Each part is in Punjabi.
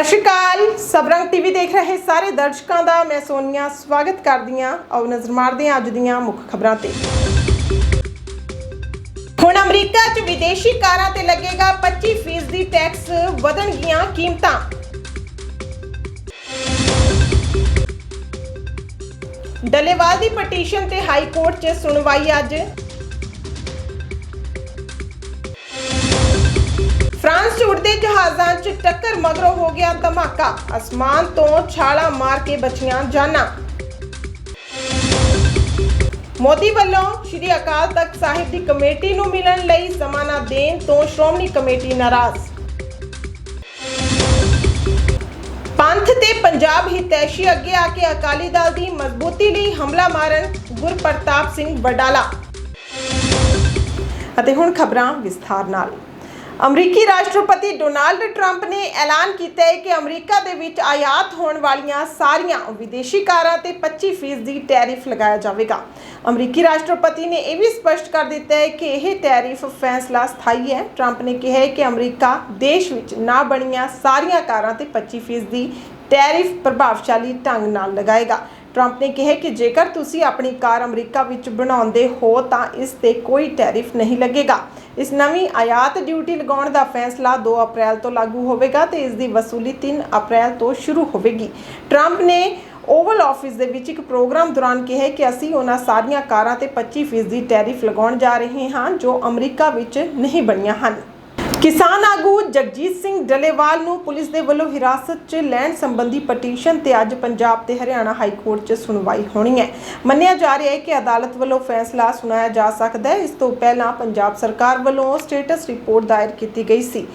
ਸਤਿ ਸ਼੍ਰੀ ਅਕਾਲ। ਸਬਰੰਗ ਟੀਵੀ ਦੇਖ ਰਹੇ ਸਾਰੇ ਦਰਸ਼ਕਾਂ ਦਾ ਮੈਂ ਸੋਨੀਆ ਸਵਾਗਤ ਕਰਦੀ ਹਾਂ ਆਓ ਨਜ਼ਰ ਮਾਰਦੇ ਹਾਂ ਅੱਜ ਦੀਆਂ ਮੁੱਖ ਖਬਰਾਂ ਤੇ। ਹੁਣ ਅਮਰੀਕਾ 'ਚ ਵਿਦੇਸ਼ੀ ਕਾਰਾਂ ਤੇ ਲੱਗੇਗਾ 25% ਟੈਕਸ, ਵਧਣਗੀਆਂ ਕੀਮਤਾਂ। ਡੱਲੇਵਾਲ ਦੀ ਪਟੀਸ਼ਨ ਤੇ ਹਾਈ ਕੋਰਟ 'ਚ ਸੁਣਵਾਈ ਅੱਜ। ਫਰਾਂਸ 'ਚ ਉੜਦੇ ਜਹਾਜ਼ਾਂ 'ਚ ਟੱਕਰ ਮਗਰੋਂ ਹੋ ਗਿਆ ਧਮਾਕਾ। ਅਸਮਾਨ ਤੋਂ ਛਾਲਾ ਮਾਰ ਕੇ ਬਚੀਆਂ ਜਾਨਾਂ। ਮੋਦੀ ਵੱਲੋਂ ਸ਼੍ਰੀ ਅਕਾਲ ਤਖਤ ਸਾਹਿਬ ਦੀ ਕਮੇਟੀ ਨੂੰ ਮਿਲਣ ਲਈ ਸਮਾਂ ਦੇਣ ਤੋਂ ਸ਼੍ਰੋਮਣੀ ਕਮੇਟੀ ਨਾਰਾਜ਼। ਪੰਥ ਤੇ ਪੰਜਾਬ ਹਿਤੈਸ਼ੀ ਅੱਗੇ ਆ ਕੇ ਅਕਾਲੀ ਦਲ ਦੀ ਮਜ਼ਬੂਤੀ ਲਈ ਹਮਲਾ ਮਾਰਨ ਗੁਰਪ੍ਰਤਾਪ ਸਿੰਘ ਵਡਾਲਾ। ਅਤੇ ਹੁਣ ਖਬਰਾਂ ਵਿਸਥਾਰ ਨਾਲ। ਅਮਰੀਕੀ ਰਾਸ਼ਟਰਪਤੀ ਡੋਨਾਲਡ ਟਰੰਪ ਨੇ ਐਲਾਨ ਕੀਤਾ ਹੈ ਕਿ ਅਮਰੀਕਾ ਦੇ ਵਿੱਚ ਆਯਾਤ ਹੋਣ ਵਾਲੀਆਂ ਸਾਰੀਆਂ ਵਿਦੇਸ਼ੀ ਕਾਰਾਂ ਤੇ 25% ਦੀ ਟੈਰਿਫ ਲਗਾਇਆ ਜਾਵੇਗਾ। ਅਮਰੀਕੀ ਰਾਸ਼ਟਰਪਤੀ ਨੇ ਇਹ ਵੀ ਸਪਸ਼ਟ ਕਰ ਦਿੱਤਾ ਹੈ ਕਿ ਇਹ ਟੈਰਿਫ ਫੈਸਲਾ ਸਥਾਈ ਹੈ। ਟਰੰਪ ਨੇ ਕਿਹਾ ਹੈ ਕਿ ਅਮਰੀਕਾ ਦੇਸ਼ ਵਿੱਚ ਨਾ ਬਣੀਆਂ ਸਾਰੀਆਂ ਕਾਰਾਂ ਤੇ 25% ਦੀ ਟੈਰਿਫ ਪ੍ਰਭਾਵਸ਼ਾਲੀ ਢੰਗ ਨਾਲ ਲਗਾਏਗਾ। ਟਰੰਪ ਨੇ ਕਿਹਾ ਕਿ ਜੇਕਰ ਤੁਸੀਂ ਆਪਣੀ ਕਾਰ ਅਮਰੀਕਾ ਵਿੱਚ ਬਣਾਉਂਦੇ ਹੋ, ਤਾਂ ਇਸ ਤੇ ਕੋਈ ਟੈਰਿਫ ਨਹੀਂ ਲੱਗੇਗਾ। ਇਸ ਨਵੀਂ ਆਯਾਤ ਡਿਊਟੀ ਲਗਾਉਣ ਦਾ ਫੈਸਲਾ 2 ਅਪ੍ਰੈਲ ਤੋਂ ਲਾਗੂ ਹੋਵੇਗਾ ਤੇ ਇਸ ਦੀ ਵਸੂਲੀ 3 ਅਪ੍ਰੈਲ ਤੋਂ ਸ਼ੁਰੂ ਹੋਵੇਗੀ। ਟਰੰਪ ਨੇ ਓਵਲ ਆਫਿਸ ਦੇ ਵਿੱਚ ਇੱਕ ਪ੍ਰੋਗਰਾਮ ਦੌਰਾਨ ਕਿਹਾ ਕਿ ਅਸੀਂ ਉਹਨਾਂ ਸਾਰੀਆਂ ਕਾਰਾਂ ਤੇ 25% ਟੈਰਿਫ ਲਗਾਉਣ ਜਾ ਰਹੇ ਹਾਂ ਜੋ ਅਮਰੀਕਾ ਵਿੱਚ ਨਹੀਂ ਬਣੀਆਂ ਹਨ। ਕਿਸਾਨ ਆਗੂ ਜਗਜੀਤ ਸਿੰਘ ਡਲੇਵਾਲ ਨੂੰ ਪੁਲਿਸ ਦੇ ਵੱਲੋਂ ਹਿਰਾਸਤ 'ਚ ਲੈਣ ਸੰਬੰਧੀ ਪਟੀਸ਼ਨ ਤੇ ਅੱਜ ਪੰਜਾਬ ਤੇ ਹਰਿਆਣਾ ਹਾਈ ਕੋਰਟ 'ਚ ਸੁਣਵਾਈ ਹੋਣੀ ਹੈ। ਮੰਨਿਆ ਜਾ ਰਿਹਾ ਹੈ ਕਿ ਅਦਾਲਤ ਵੱਲੋਂ ਫੈਸਲਾ ਸੁਣਾਇਆ ਜਾ ਸਕਦਾ ਹੈ। ਇਸ ਤੋਂ ਪਹਿਲਾਂ ਪੰਜਾਬ ਸਰਕਾਰ ਵੱਲੋਂ ਸਟੇਟਸ ਰਿਪੋਰਟ ਦਾਇਰ ਕੀਤੀ ਗਈ ਸੀ।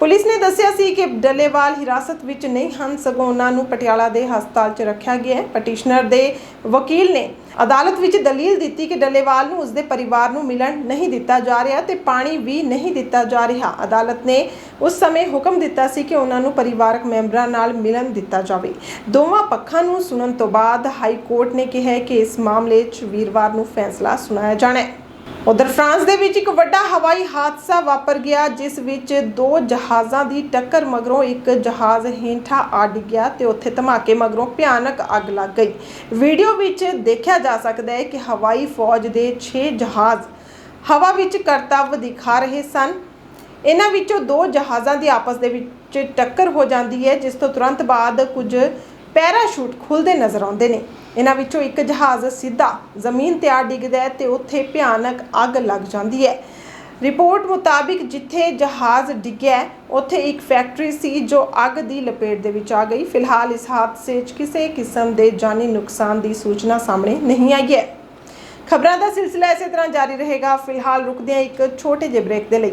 ਪੁਲਿਸ ਨੇ ਦੱਸਿਆ ਸੀ ਕਿ ਡੱਲੇਵਾਲ ਹਿਰਾਸਤ ਵਿੱਚ ਨਹੀਂ ਹਨ, ਸਗੋਂ ਉਹਨਾਂ ਨੂੰ ਪਟਿਆਲਾ ਦੇ ਹਸਪਤਾਲ 'ਚ ਰੱਖਿਆ ਗਿਆ ਹੈ। ਪਟੀਸ਼ਨਰ ਦੇ ਵਕੀਲ ਨੇ ਅਦਾਲਤ ਵਿੱਚ ਦਲੀਲ ਦਿੱਤੀ ਕਿ ਡੱਲੇਵਾਲ ਨੂੰ ਉਸਦੇ ਪਰਿਵਾਰ ਨੂੰ ਮਿਲਣ ਨਹੀਂ ਦਿੱਤਾ ਜਾ ਰਿਹਾ ਤੇ ਪਾਣੀ ਵੀ ਨਹੀਂ ਦਿੱਤਾ ਜਾ ਰਿਹਾ। ਅਦਾਲਤ ਨੇ ਉਸ ਸਮੇਂ ਹੁਕਮ ਦਿੱਤਾ ਸੀ ਕਿ ਉਹਨਾਂ ਨੂੰ ਪਰਿਵਾਰਕ ਮੈਂਬਰਾਂ ਨਾਲ ਮਿਲਣ ਦਿੱਤਾ ਜਾਵੇ। ਦੋਵਾਂ ਪੱਖਾਂ ਨੂੰ ਸੁਣਨ ਤੋਂ ਬਾਅਦ ਹਾਈ ਕੋਰਟ ਨੇ ਕਿਹਾ ਕਿ ਇਸ ਮਾਮਲੇ 'ਚ ਵੀਰਵਾਰ ਨੂੰ ਫੈਸਲਾ ਸੁਣਾਇਆ ਜਾਣਾ ਹੈ। ਉਧਰ ਫਰਾਂਸ ਦੇ ਵਿੱਚ ਇੱਕ ਵੱਡਾ ਹਵਾਈ ਹਾਦਸਾ ਵਾਪਰ ਗਿਆ, ਜਿਸ ਵਿੱਚ ਦੋ ਜਹਾਜ਼ਾਂ ਦੀ ਟੱਕਰ ਮਗਰੋਂ ਇੱਕ ਜਹਾਜ਼ ਹੇਠਾਂ ਆ ਡਿੱਗਿਆ ਤੇ ਉੱਥੇ ਧਮਾਕੇ ਮਗਰੋਂ ਭਿਆਨਕ ਅੱਗ ਲੱਗ ਗਈ। ਵੀਡੀਓ ਵਿੱਚ ਦੇਖਿਆ ਜਾ ਸਕਦਾ ਹੈ ਕਿ ਹਵਾਈ ਫੌਜ ਦੇ 6 ਜਹਾਜ਼ ਹਵਾ ਵਿੱਚ ਕਰਤੱਵ ਦਿਖਾ ਰਹੇ ਸਨ। ਇਹਨਾਂ ਵਿੱਚੋਂ ਦੋ ਜਹਾਜ਼ਾਂ ਦੀ ਆਪਸ ਦੇ ਵਿੱਚ ਟੱਕਰ ਹੋ ਜਾਂਦੀ ਹੈ, ਜਿਸ ਤੋਂ ਤੁਰੰਤ ਬਾਅਦ ਕੁਝ ਪੈਰਾਸ਼ੂਟ ਖੁੱਲਦੇ ਨਜ਼ਰ ਆਉਂਦੇ ਨੇ। ਇਹਨਾਂ ਵਿੱਚੋਂ ਇੱਕ ਜਹਾਜ਼ ਸਿੱਧਾ ਜ਼ਮੀਨ ਤੇ ਆ ਡਿੱਗਦਾ ਹੈ ਤੇ ਉੱਥੇ ਭਿਆਨਕ ਅੱਗ ਲੱਗ ਜਾਂਦੀ ਹੈ। ਰਿਪੋਰਟ ਮੁਤਾਬਿਕ ਜਿੱਥੇ ਜਹਾਜ਼ ਡਿੱਗਿਆ ਉੱਥੇ ਇੱਕ ਫੈਕਟਰੀ ਸੀ ਜੋ ਅੱਗ ਦੀ ਲਪੇਟ ਦੇ ਵਿੱਚ ਆ ਗਈ। ਫਿਲਹਾਲ ਇਸ ਹਾਦਸੇ 'ਚ ਕਿਸੇ ਕਿਸਮ ਦੇ ਜਾਨੀ ਨੁਕਸਾਨ ਦੀ ਸੂਚਨਾ ਸਾਹਮਣੇ ਨਹੀਂ ਆਈ ਹੈ। ਖਬਰਾਂ ਦਾ ਸਿਲਸਿਲਾ ਇਸੇ ਤਰ੍ਹਾਂ ਜਾਰੀ ਰਹੇਗਾ। ਫਿਲਹਾਲ ਰੁਕਦੇ ਹਾਂ ਇੱਕ ਛੋਟੇ ਜਿਹੇ ਬ੍ਰੇਕ ਦੇ ਲਈ।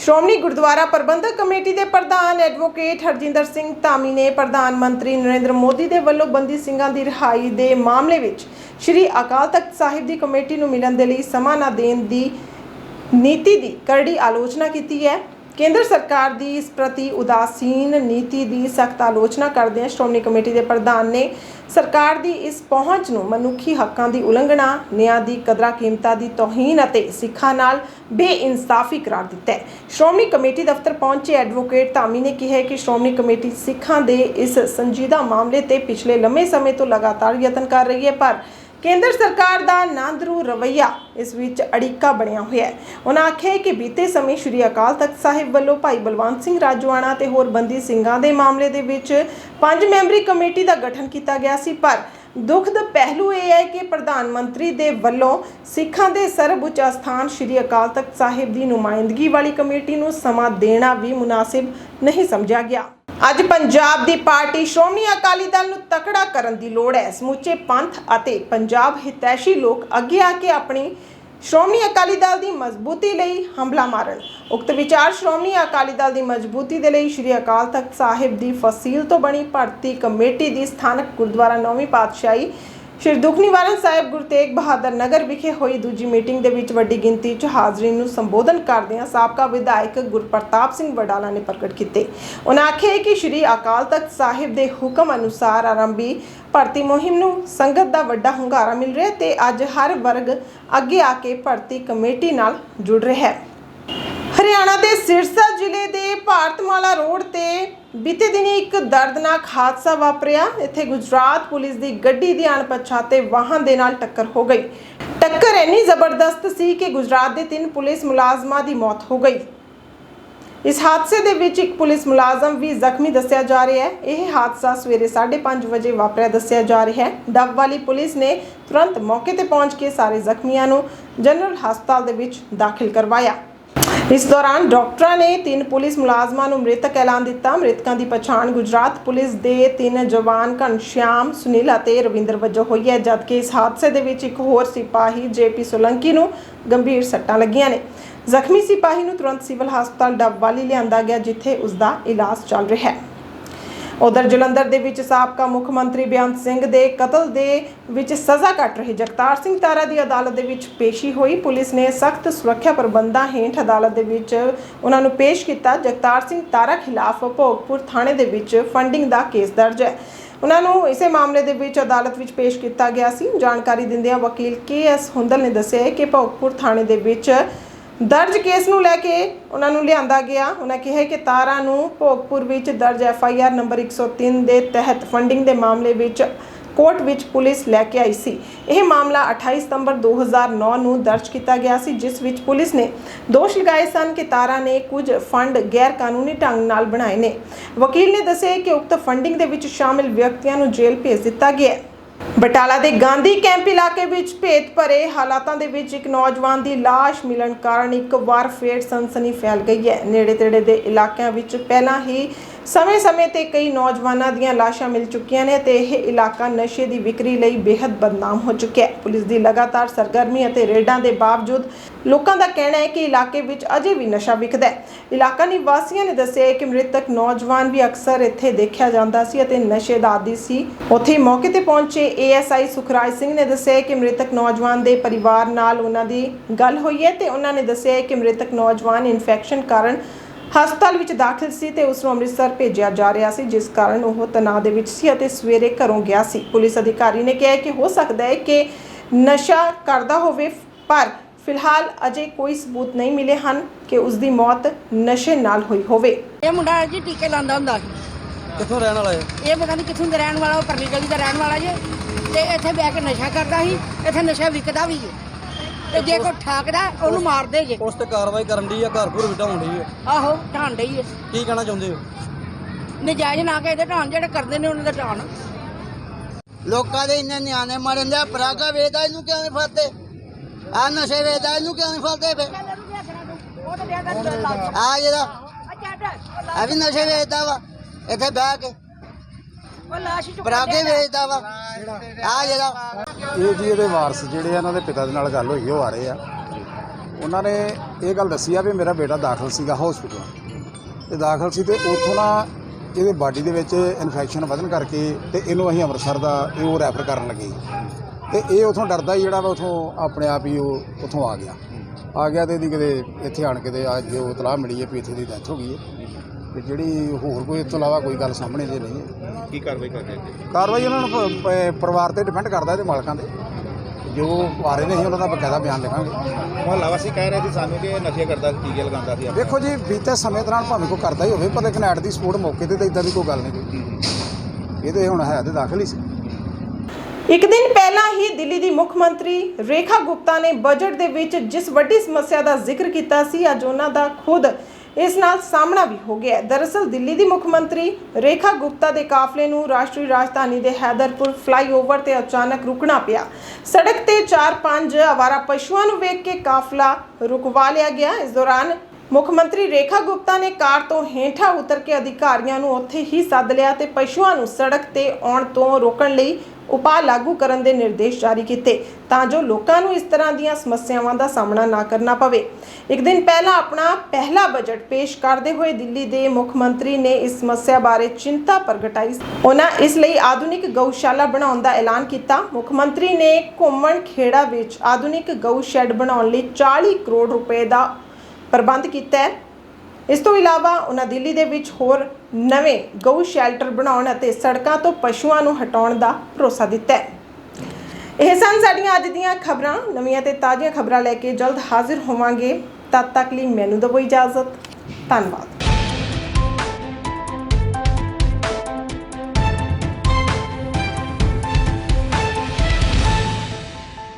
ਸ਼੍ਰੋਮਣੀ ਗੁਰਦੁਆਰਾ ਪ੍ਰਬੰਧਕ ਕਮੇਟੀ ਦੇ ਪ੍ਰਧਾਨ ਐਡਵੋਕੇਟ ਹਰਜਿੰਦਰ ਸਿੰਘ ਧਾਮੀ ਨੇ ਪ੍ਰਧਾਨ ਮੰਤਰੀ ਨਰਿੰਦਰ ਮੋਦੀ ਦੇ ਵੱਲੋਂ ਬੰਦੀ ਸਿੰਘਾਂ ਦੀ ਰਿਹਾਈ ਦੇ ਮਾਮਲੇ ਵਿੱਚ ਸ਼੍ਰੀ ਅਕਾਲ ਤਖਤ ਸਾਹਿਬ ਦੀ ਕਮੇਟੀ ਨੂੰ ਮਿਲਣ ਦੇ ਲਈ ਸਮਾਂ ਨਾ ਦੇਣ ਦੀ ਨੀਤੀ ਦੀ ਕਰੜੀ ਆਲੋਚਨਾ ਕੀਤੀ ਹੈ। ਕੇਂਦਰ ਸਰਕਾਰ ਦੀ ਇਸ ਪ੍ਰਤੀ ਉਦਾਸੀਨ ਨੀਤੀ ਦੀ ਸਖਤ ਆਲੋਚਨਾ ਕਰਦੇ ਸ਼੍ਰੋਮਣੀ ਕਮੇਟੀ ਦੇ ਪ੍ਰਧਾਨ ਨੇ ਸਰਕਾਰ ਦੀ ਇਸ ਪਹੁੰਚ ਨੂੰ ਮਨੁੱਖੀ ਹੱਕਾਂ ਦੀ ਉਲੰਘਣਾ, ਨਿਆਂ ਦੀ ਕਦਰਾਂ ਕੀਮਤਾਂ ਦੀ ਤੋਹੀਨ ਅਤੇ ਸਿੱਖਾਂ ਨਾਲ ਬੇਇਨਸਾਫੀ ਕਰਾਰ ਦਿੱਤਾ ਹੈ। ਸ਼੍ਰੋਮਣੀ ਕਮੇਟੀ ਦਫ਼ਤਰ ਪਹੁੰਚੇ ਐਡਵੋਕੇਟ ਧਾਮੀ ਨੇ ਕਿਹਾ ਕਿ ਸ਼੍ਰੋਮਣੀ ਕਮੇਟੀ ਸਿੱਖਾਂ ਦੇ ਇਸ ਸੰਜੀਦਾ ਮਾਮਲੇ ਤੇ ਪਿਛਲੇ ਲੰਮੇ ਸਮੇਂ ਤੋਂ ਲਗਾਤਾਰ ਯਤਨ ਕਰ ਰਹੀ ਹੈ, ਪਰ ਕੇਂਦਰ ਸਰਕਾਰ ਦਾ ਨਾਂਦਰੂ ਰਵੱਈਆ, ਇਸ ਵਿੱਚ ਅੜਿੱਕਾ ਬਣਿਆ ਹੋਇਆ ਹੈ। ਉਹਨਾਂ ਆਖਿਆ ਕਿ ਬੀਤੇ ਸਮੇਂ ਸ਼੍ਰੀ ਅਕਾਲ ਤਖਤ ਸਾਹਿਬ ਵੱਲੋਂ ਭਾਈ ਬਲਵੰਤ ਸਿੰਘ ਰਾਜਵਾਨਾ ਤੇ ਹੋਰ ਬੰਦੀ ਸਿੰਘਾਂ ਦੇ ਮਾਮਲੇ ਦੇ ਵਿੱਚ ਪੰਜ ਮੈਂਬਰੀ ਕਮੇਟੀ ਦਾ ਗਠਨ ਕੀਤਾ ਗਿਆ ਸੀ, ਪਰ ਦੁੱਖ ਦਾ ਪਹਿਲੂ ਇਹ ਹੈ ਕਿ ਪ੍ਰਧਾਨ ਮੰਤਰੀ ਦੇ ਵੱਲੋਂ ਸਿੱਖਾਂ ਦੇ ਸਰਵਉੱਚ ਅਸਥਾਨ ਸ਼੍ਰੀ ਅਕਾਲ ਤਖਤ ਸਾਹਿਬ ਦੀ ਨੁਮਾਇੰਦਗੀ ਵਾਲੀ ਕਮੇਟੀ ਨੂੰ ਸਮਾਂ ਦੇਣਾ ਵੀ ਮੁਨਾਸਿਬ ਨਹੀਂ ਸਮਝਿਆ ਗਿਆ। ਅੱਜ ਪੰਜਾਬ ਦੀ ਪਾਰਟੀ ਸ਼੍ਰੋਮਣੀ ਅਕਾਲੀ ਦਲ ਨੂੰ ਤਕੜਾ ਕਰਨ ਦੀ ਲੋੜ ਹੈ। ਸਮੁੱਚੇ ਪੰਥ ਅਤੇ ਪੰਜਾਬ ਹਿਤੈਸ਼ੀ ਲੋਕ ਅੱਗੇ ਆ ਕੇ ਆਪਣੀ ਸ਼੍ਰੋਮਣੀ ਅਕਾਲੀ ਦਲ ਦੀ ਮਜ਼ਬੂਤੀ ਲਈ ਹਮਲਾ ਮਾਰਨ। ਉਕਤ ਵਿਚਾਰ ਸ਼੍ਰੋਮਣੀ ਅਕਾਲੀ ਦਲ ਦੀ ਮਜ਼ਬੂਤੀ ਦੇ ਲਈ ਸ੍ਰੀ ਅਕਾਲ ਤਖਤ ਸਾਹਿਬ ਦੀ ਫਸੀਲ ਤੋਂ ਬਣੀ ਭਰਤੀ ਕਮੇਟੀ ਦੀ ਸਥਾਨਕ ਗੁਰਦੁਆਰਾ ਨੌਵੀਂ ਪਾਤਸ਼ਾਹੀ ਸ਼੍ਰੀ ਦੁੱਖ ਨਿਵਾਰਨ ਸਾਹਿਬ ਗੁਰੂ ਤੇਗ ਬਹਾਦਰ ਨਗਰ ਵਿਖੇ ਹੋਈ ਦੂਜੀ ਮੀਟਿੰਗ ਦੇ ਵਿੱਚ ਵੱਡੀ ਗਿਣਤੀ 'ਚ ਹਾਜ਼ਰੀਨ ਨੂੰ ਸੰਬੋਧਨ ਕਰਦਿਆਂ ਸਾਬਕਾ ਵਿਧਾਇਕ ਗੁਰਪ੍ਰਤਾਪ ਸਿੰਘ ਵਡਾਲਾ ਨੇ ਪ੍ਰਗਟ ਕੀਤੇ। ਉਹਨਾਂ ਆਖਿਆ ਕਿ ਸ਼੍ਰੀ ਅਕਾਲ ਤਖਤ ਸਾਹਿਬ ਦੇ ਹੁਕਮ ਅਨੁਸਾਰ ਆਰੰਭੀ ਭਰਤੀ ਮੁਹਿੰਮ ਨੂੰ ਸੰਗਤ ਦਾ ਵੱਡਾ ਹੁੰਗਾਰਾ ਮਿਲ ਰਿਹਾ ਤੇ ਅੱਜ ਹਰ ਵਰਗ ਅੱਗੇ ਆ ਕੇ ਭਰਤੀ ਕਮੇਟੀ ਨਾਲ ਜੁੜ ਰਿਹਾ ਹੈ। ਹਰਿਆਣਾ ਦੇ ਸਿਰਸਾ ਜ਼ਿਲ੍ਹੇ ਦੇ ਭਾਰਤਮਾਲਾ ਰੋਡ ਤੇ ਬੀਤੇ ਦਿਨੀ ਇੱਕ ਦਰਦਨਾਕ ਹਾਦਸਾ ਵਾਪਰਿਆ। ਇੱਥੇ ਗੁਜਰਾਤ ਪੁਲਿਸ ਦੀ ਗੱਡੀ ਦੀ ਅਣਪਛਾਤੇ ਵਾਹਨ ਦੇ ਨਾਲ ਟੱਕਰ ਹੋ ਗਈ। ਟੱਕਰ ਇੰਨੀ ਜ਼ਬਰਦਸਤ ਸੀ ਕਿ ਗੁਜਰਾਤ ਦੇ ਤਿੰਨ ਪੁਲਿਸ ਮੁਲਾਜ਼ਮਾਂ ਦੀ ਮੌਤ ਹੋ ਗਈ। ਇਸ ਹਾਦਸੇ ਦੇ ਵਿੱਚ ਇੱਕ ਪੁਲਿਸ ਮੁਲਾਜ਼ਮ ਵੀ ਜ਼ਖਮੀ ਦੱਸਿਆ ਜਾ ਰਿਹਾ ਹੈ। ਇਹ ਹਾਦਸਾ ਸਵੇਰੇ 5:30 ਵਜੇ ਵਾਪਰਿਆ ਦੱਸਿਆ ਜਾ ਰਿਹਾ ਹੈ। ਡੱਬ ਵਾਲੀ ਪੁਲਿਸ ਨੇ ਤੁਰੰਤ ਮੌਕੇ ਤੇ ਪਹੁੰਚ ਕੇ ਸਾਰੇ ਜ਼ਖਮੀਆਂ ਨੂੰ ਜਨਰਲ ਹਸਪਤਾਲ ਦੇ ਵਿੱਚ ਦਾਖਲ ਕਰਵਾਇਆ। ਇਸ ਦੌਰਾਨ ਡਾਕਟਰਾਂ ਨੇ ਤਿੰਨ ਪੁਲਿਸ ਮੁਲਾਜ਼ਮਾਂ ਨੂੰ ਮ੍ਰਿਤਕ ਐਲਾਨ ਦਿੱਤਾ। ਮ੍ਰਿਤਕਾਂ ਦੀ ਪਛਾਣ ਗੁਜਰਾਤ ਪੁਲਿਸ ਦੇ ਤਿੰਨ ਜਵਾਨ ਘਨਸ਼ਿਆਮ ਸੁਨੀਲ ਅਤੇ ਰਵਿੰਦਰ ਵਜੋਂ ਹੋਈ ਹੈ, ਜਦਕਿ ਇਸ ਹਾਦਸੇ ਦੇ ਵਿੱਚ ਇੱਕ ਹੋਰ ਸਿਪਾਹੀ ਜੇਪੀ ਸੋਲੰਕੀ ਨੂੰ ਗੰਭੀਰ ਸੱਟਾਂ ਲੱਗੀਆਂ ਨੇ। ਜ਼ਖਮੀ ਸਿਪਾਹੀ ਨੂੰ ਤੁਰੰਤ ਸਿਵਲ ਹਸਪਤਾਲ ਡੱਬਵਾਲੀ ਲਿਆਂਦਾ ਗਿਆ, ਜਿੱਥੇ ਉਸ ਦਾ ਇਲਾਜ ਚੱਲ ਰਿਹਾ ਹੈ। ਉਧਰ ਜਲੰਧਰ ਦੇ ਵਿੱਚ ਸਾਬਕਾ ਮੁੱਖ ਮੰਤਰੀ ਬੇਅੰਤ ਸਿੰਘ ਦੇ ਕਤਲ ਦੇ ਵਿੱਚ ਸਜ਼ਾ ਕੱਟ ਰਹੇ ਜਗਤਾਰ ਸਿੰਘ ਤਾਰਾ ਦੀ ਅਦਾਲਤ ਦੇ ਵਿੱਚ ਪੇਸ਼ੀ ਹੋਈ। ਪੁਲਿਸ ਨੇ ਸਖਤ ਸੁਰੱਖਿਆ ਪ੍ਰਬੰਧਾਂ ਹੇਠ ਅਦਾਲਤ ਦੇ ਵਿੱਚ ਉਹਨਾਂ ਨੂੰ ਪੇਸ਼ ਕੀਤਾ। ਜਗਤਾਰ ਸਿੰਘ ਤਾਰਾ ਖਿਲਾਫ ਭੋਗਪੁਰ ਥਾਣੇ ਦੇ ਵਿੱਚ ਫੰਡਿੰਗ ਦਾ ਕੇਸ ਦਰਜ ਹੈ। ਉਹਨਾਂ ਨੂੰ ਇਸੇ ਮਾਮਲੇ ਦੇ ਵਿੱਚ ਅਦਾਲਤ ਵਿੱਚ ਪੇਸ਼ ਕੀਤਾ ਗਿਆ ਸੀ। ਜਾਣਕਾਰੀ ਦਿੰਦਿਆਂ ਵਕੀਲ ਕੇ ਐਸ ਹੁੰਦਲ ਨੇ ਦੱਸਿਆ ਕਿ ਭੋਗਪੁਰ ਥਾਣੇ ਦੇ ਵਿੱਚ ਦਰਜ ਕੇਸ ਨੂੰ ਲੈ ਕੇ ਉਹਨਾਂ ਨੂੰ ਲਿਆਂਦਾ ਗਿਆ। ਉਹਨਾਂ ਕਿਹਾ ਕਿ ਤਾਰਾ ਨੂੰ ਭੋਗਪੁਰ ਵਿੱਚ ਦਰਜ ਐਫ ਆਈ ਆਰ ਨੰਬਰ 103 ਦੇ ਤਹਿਤ ਫੰਡਿੰਗ ਦੇ ਮਾਮਲੇ ਵਿੱਚ ਕੋਰਟ ਵਿੱਚ ਪੁਲਿਸ ਲੈ ਕੇ ਆਈ ਸੀ। ਇਹ ਮਾਮਲਾ 28 ਸਤੰਬਰ 2009 ਨੂੰ ਦਰਜ ਕੀਤਾ ਗਿਆ ਸੀ, ਜਿਸ ਵਿੱਚ ਪੁਲਿਸ ਨੇ ਦੋਸ਼ ਲਗਾਏ ਸਨ ਕਿ ਤਾਰਾ ਨੇ ਕੁਝ ਫੰਡ ਗੈਰ ਕਾਨੂੰਨੀ ਢੰਗ ਨਾਲ ਬਣਾਏ ਨੇ। ਵਕੀਲ ਨੇ ਦੱਸਿਆ ਕਿ ਉਕਤ ਫੰਡਿੰਗ ਦੇ ਵਿੱਚ ਸ਼ਾਮਿਲ ਵਿਅਕਤੀਆਂ ਨੂੰ ਜੇਲ੍ਹ ਭੇਜ ਦਿੱਤਾ ਗਿਆ ਹੈ। ਬਟਾਲਾ ਦੇ ਗਾਂਧੀ ਕੈਂਪ ਇਲਾਕੇ ਵਿੱਚ ਭੇਤ ਭਰੇ ਹਾਲਾਤਾਂ ਦੇ ਵਿੱਚ ਇੱਕ ਨੌਜਵਾਨ ਦੀ ਲਾਸ਼ ਮਿਲਣ ਕਾਰਨ ਇੱਕ ਵਾਰ ਫੇਰ ਸਨਸਨੀ ਫੈਲ ਗਈ ਹੈ। ਨੇੜੇ ਤੇੜੇ ਦੇ ਇਲਾਕਿਆਂ ਵਿੱਚ ਪਹਿਲਾਂ ਹੀ ਸਮੇਂ-ਸਮੇਂ ਤੇ ਕਈ ਨੌਜਵਾਨਾਂ ਦੀਆਂ ਲਾਸ਼ਾਂ ਮਿਲ ਚੁੱਕੀਆਂ ਨੇ ਤੇ ਇਹ ਇਲਾਕਾ ਨਸ਼ੇ ਦੀ ਵਿਕਰੀ ਲਈ ਬੇहद ਬਦਨਾਮ ਹੋ ਚੁੱਕਿਆ ਹੈ। ਪੁਲਿਸ ਦੀ ਲਗਾਤਾਰ ਸਰਗਰਮੀ ਅਤੇ ਰੇਡਾਂ ਦੇ ਬਾਵਜੂਦ ਲੋਕਾਂ ਦਾ ਕਹਿਣਾ ਹੈ ਕਿ ਇਲਾਕੇ ਵਿੱਚ ਅਜੇ ਵੀ ਨਸ਼ਾ ਵਿਕਦਾ ਹੈ। ਇਲਾਕਾ ਨਿਵਾਸੀਆਂ ਨੇ ਦੱਸਿਆ ਹੈ ਕਿ ਮ੍ਰਿਤਕ ਨੌਜਵਾਨ ਵੀ ਅਕਸਰ ਇੱਥੇ ਦੇਖਿਆ ਜਾਂਦਾ ਸੀ ਅਤੇ ਨਸ਼ੇ ਦਾ ਆਦੀ ਸੀ। ਉੱਥੇ ਮੌਕੇ ਤੇ ਪਹੁੰਚੇ ਏਐਸਆਈ ਸੁਖਰਾਜ ਸਿੰਘ ਨੇ ਦੱਸਿਆ ਹੈ ਕਿ ਮ੍ਰਿਤਕ ਨੌਜਵਾਨ ਦੇ ਪਰਿਵਾਰ ਨਾਲ ਉਹਨਾਂ ਦੀ ਗੱਲ ਹੋਈ ਹੈ ਤੇ ਉਹਨਾਂ ਨੇ ਦੱਸਿਆ ਹੈ ਕਿ ਮ੍ਰਿਤਕ ਨੌਜਵਾਨ ਇਨਫੈਕਸ਼ਨ ਕਾਰਨ ਹਸਪਤਾਲ ਵਿੱਚ ਦਾਖਲ ਸੀ ਤੇ ਉਸ ਨੂੰ ਅੰਮ੍ਰਿਤਸਰ ਭੇਜਿਆ ਜਾ ਰਿਹਾ ਸੀ ਜਿਸ ਕਾਰਨ ਉਹ ਤਣਾਅ ਦੇ ਵਿੱਚ ਸੀ ਅਤੇ ਸਵੇਰੇ ਘਰੋਂ ਗਿਆ ਸੀ। ਪੁਲਿਸ ਅਧਿਕਾਰੀ ਨੇ ਕਿਹਾ ਹੈ ਕਿ ਹੋ ਸਕਦਾ ਹੈ ਕਿ ਨਸ਼ਾ ਕਰਦਾ ਹੋਵੇ ਪਰ ਫਿਲਹਾਲ ਅਜੇ ਕੋਈ ਸਬੂਤ ਨਹੀਂ ਮਿਲੇ ਹਨ ਕਿ ਉਸ ਦੀ ਮੌਤ ਨਸ਼ੇ ਨਾਲ ਹੋਈ ਹੋਵੇ। ਇਹ ਮੁੰਡਾ ਜੀ ਟੀਕੇ ਲਾਉਂਦਾ ਹੁੰਦਾ ਸੀ। ਕਿੱਥੋਂ ਰਹਿਣ ਵਾਲਾ ਹੈ ਇਹ ਪਤਾ ਨਹੀਂ ਕਿੱਥੋਂ ਦਾ ਰਹਿਣ ਵਾਲਾ ਉਹ ਪਰਲੀ ਗਲੀ ਦਾ ਰਹਿਣ ਵਾਲਾ ਜੇ। ਤੇ ਇੱਥੇ ਬਹਿ ਕੇ ਨਸ਼ਾ ਕਰਦਾ ਸੀ ਇੱਥੇ ਨਸ਼ਾ ਵਿਕਦਾ ਵੀ ਜੇ। ਤੇ ਜੇ ਕੋਈ ਠਾਕਦਾ ਉਹਨੂੰ ਮਾਰਦੇ ਜੇ। ਉਸ ਤੇ ਕਾਰਵਾਈ ਕਰਨ ਦੀ ਆ ਘਰ ਘਰ ਵਿਟਾਉਣ ਦੀ ਆ। ਆਹੋ ਢਾਣ ਡਈ ਏ ਕੀ ਕਹਿਣਾ ਚਾਹੁੰਦੇ ਹੋ? ਨਜਾਇਜ਼ ਨਾ ਕੇ ਇਹਦੇ ਢਾਣ ਜਿਹੜੇ ਕਰਦੇ ਨੇ ਉਹਨਾਂ ਦਾ ਢਾਣ। ਲੋਕਾਂ ਦੇ ਇੰਨੇ ਨਿਆਣੇ ਮਰਨ ਦੇ ਪਰਾਗਾ ਵੇਚਦਾ ਇਹਨੂੰ ਕਿਉਂ ਨਹੀਂ ਫੜਦੇ? ਆ ਨਸ਼ੇ ਵੇਚਦਾ ਇਹਨੂੰ ਕਿਉਂ ਨਹੀਂ ਫੜਦੇ ਫੇ ਆ ਜਿਹੜਾ ਆ ਵੀ ਨਸ਼ੇ ਵੇਚਦਾ ਵਾ। ਇੱਥੇ ਬਹਿ ਕੇ ਪਰਾਗੇ ਵੇਚਦਾ ਵਾ। ਆ ਜਿਹੜਾ ਇਹ ਜੀ ਇਹਦੇ ਵਾਰਸ ਜਿਹੜੇ ਆ ਇਹਨਾਂ ਦੇ ਪਿਤਾ ਦੇ ਨਾਲ ਗੱਲ ਹੋਈ ਉਹ ਆ ਰਹੇ ਆ। ਉਹਨਾਂ ਨੇ ਇਹ ਗੱਲ ਦੱਸੀ ਆ ਵੀ ਮੇਰਾ ਬੇਟਾ ਦਾਖਲ ਸੀਗਾ ਹਸਪੀਟਲ ਤੇ। ਦਾਖਲ ਸੀ ਤੇ ਉੱਥੋਂ ਨਾ ਇਹਦੇ ਬਾਡੀ ਦੇ ਵਿੱਚ ਇਨਫੈਕਸ਼ਨ ਵਧਣ ਕਰਕੇ ਤੇ ਇਹਨੂੰ ਅਸੀਂ ਅੰਮ੍ਰਿਤਸਰ ਦਾ ਇਹ ਉਹ ਰੈਫਰ ਕਰਨ ਲੱਗੇ। ਤੇ ਇਹ ਉਥੋਂ ਡਰਦਾ ਹੀ ਜਿਹੜਾ ਵਾ ਉਥੋਂ ਆਪਣੇ ਆਪ ਹੀ ਉਹ ਉਥੋਂ ਆ ਗਿਆ। ਆ ਗਿਆ ਤੇ ਇਹਦੀ ਕਿਤੇ ਇੱਥੇ ਆਣ ਕੇ ਤੇ ਅੱਜ ਉਹ ਤਲਾਹ ਮਿਲੀ ਹੈ ਵੀ ਇੱਥੇ ਦੀ ਡੈਥ ਹੋ ਗਈ ਹੈ। ਤੇ ਜਿਹੜੀ ਹੋਰ ਕੋਈ ਇਸ ਤੋਂ ਇਲਾਵਾ ਕੋਈ ਗੱਲ ਸਾਹਮਣੇ ਦੇ ਨਹੀਂ ਹੈ। ਕੀ ਕਾਰਵਾਈ ਕਰ ਰਹੇ ਨੇ? ਕਾਰਵਾਈ ਉਹਨਾਂ ਨੂੰ ਪ- ਪ- ਪਰਿਵਾਰ ਤੇ ਡਿਪੈਂਡ ਕਰਦਾ ਇਹਦੇ ਮਾਲਕਾਂ ਦੇ ਜੋ ਆ ਰਹੇ ਨੇ ਅਸੀਂ ਉਹਨਾਂ ਦਾ ਬਕਾਇਦਾ ਬਿਆਨ ਲਿਖਾਂਗੇ। ਮੁਹੱਲਾ ਵਾਸੀ ਕਹਿ ਰਹੇ ਸੀ ਸਾਨੂੰ ਕਿ ਇਹ ਨਸ਼ੇ ਕਰਦਾ ਸੀ ਟੀਕੇ ਲਗਾਉਂਦਾ ਸੀ ਦੇਖੋ ਜੀ ਬੀਤੇ ਸਮੇਂ ਦੌਰਾਨ ਭਾਵੇਂ ਕੋਈ ਕਰਦਾ ਹੀ ਹੋਵੇ ਪਰ ਲੇਕਿਨ ਐਟ ਦੀ ਸਪੋਰਟ ਮੌਕੇ ਤੇ ਤਾਂ ਇਦਾਂ ਦੀ ਕੋਈ ਗੱਲ ਨਹੀਂ ਕੋਈ ਇਹ ਤੇ ਹੁਣ ਹੈ ਤੇ ਦਾਖਲ ਹੀ ਸੀ। ਇੱਕ ਦਿਨ ਪਹਿਲਾਂ ਹੀ ਦਿੱਲੀ ਦੀ ਮੁੱਖ ਮੰਤਰੀ ਰੇਖਾ ਗੁਪਤਾ ਨੇ ਬਜਟ ਦੇ ਵਿੱਚ ਜਿਸ ਵੱਡੀ ਸਮੱਸਿਆ ਦਾ ਜ਼ਿਕਰ ਕੀਤਾ ਸੀ ਅੱਜ ਉਹਨਾਂ ਦਾ ਖੁਦ ਇਸ ਨਾਲ ਸਾਹਮਣਾ ਵੀ ਹੋ ਗਿਆ ਹੈ। ਦਰਅਸਲ ਦਿੱਲੀ ਦੀ ਮੁੱਖ ਮੰਤਰੀ ਰੇਖਾ ਗੁਪਤਾ ਦੇ ਕਾਫਲੇ ਨੂੰ ਰਾਸ਼ਟਰੀ ਰਾਜਧਾਨੀ ਦੇ ਹੈਦਰਪੁਰ ਫਲਾਈਓਵਰ ਤੇ ਅਚਾਨਕ ਰੁਕਣਾ ਪਿਆ ਸੜਕ ਤੇ 4-5 ਆਵਾਰਾ ਪਸ਼ੂਆਂ ਨੂੰ ਵੇਖ ਕੇ ਕਾਫਲਾ ਰੁਕਵਾ ਲਿਆ ਗਿਆ ਇਸ ਦੌਰਾਨ ਮੁੱਖ ਮੰਤਰੀ ਰੇਖਾ ਗੁਪਤਾ ਨੇ ਕਾਰ ਤੋਂ ਹੇਠਾਂ ਉਤਰ ਕੇ ਅਧਿਕਾਰੀਆਂ ਨੂੰ ਉੱਥੇ ਹੀ ਸੱਦ ਲਿਆ ਤੇ ਪਸ਼ੂਆਂ ਨੂੰ ਸੜਕ ਤੇ ਆਉਣ ਤੋਂ ਰੋਕਣ ਲਈ ਉਪਾਅ ਲਾਗੂ ਕਰਨ ਦੇ ਨਿਰਦੇਸ਼ ਜਾਰੀ ਕੀਤੇ ਤਾਂ ਜੋ ਲੋਕਾਂ ਨੂੰ ਇਸ ਤਰ੍ਹਾਂ ਦੀਆਂ ਸਮੱਸਿਆਵਾਂ ਦਾ ਸਾਹਮਣਾ ਨਾ ਕਰਨਾ ਪਵੇ। ਇੱਕ ਦਿਨ ਪਹਿਲਾਂ ਆਪਣਾ ਪਹਿਲਾ ਬਜਟ ਪੇਸ਼ ਕਰਦੇ ਹੋਏ ਦਿੱਲੀ ਦੇ ਮੁੱਖ ਮੰਤਰੀ ਨੇ ਇਸ ਸਮੱਸਿਆ ਬਾਰੇ ਚਿੰਤਾ ਪ੍ਰਗਟਾਈ। ਉਹਨਾਂ ਇਸ ਲਈ ਆਧੁਨਿਕ ਗਊਸ਼ਾਲਾ ਬਣਾਉਣ ਦਾ ਐਲਾਨ ਕੀਤਾ। ਮੁੱਖ ਮੰਤਰੀ ਨੇ ਘੁੰਮਣ ਖੇੜਾ ਵਿੱਚ ਆਧੁਨਿਕ ਗਊ ਸ਼ੈੱਡ ਬਣਾਉਣ ਲਈ 40 ਕਰੋੜ ਰੁਪਏ ਦਾ ਪ੍ਰਬੰਧ ਕੀਤਾ ਹੈ। ਇਸ ਤੋਂ ਇਲਾਵਾ ਉਹਨਾਂ ਦਿੱਲੀ ਦੇ ਵਿੱਚ ਹੋਰ ਨਵੇਂ ਗਊ ਸ਼ੈਲਟਰ ਬਣਾਉਣ ਅਤੇ ਸੜਕਾਂ ਤੋਂ ਪਸ਼ੂਆਂ ਨੂੰ ਹਟਾਉਣ ਦਾ ਭਰੋਸਾ ਦਿੱਤਾ ਹੈ। ਇਹ ਸਨ ਸਾਡੀਆਂ ਅੱਜ ਦੀਆਂ ਖਬਰਾਂ। ਨਵੀਆਂ ਤੇ ਤਾਜ਼ੀਆਂ ਖਬਰਾਂ ਲੈ ਕੇ ਜਲਦ ਹਾਜ਼ਰ ਹੋਵਾਂਗੇ। ਤਦ ਤੱਕ ਲਈ ਮੈਨੂੰ ਦਿਓ ਇਜਾਜ਼ਤ। ਧੰਨਵਾਦ।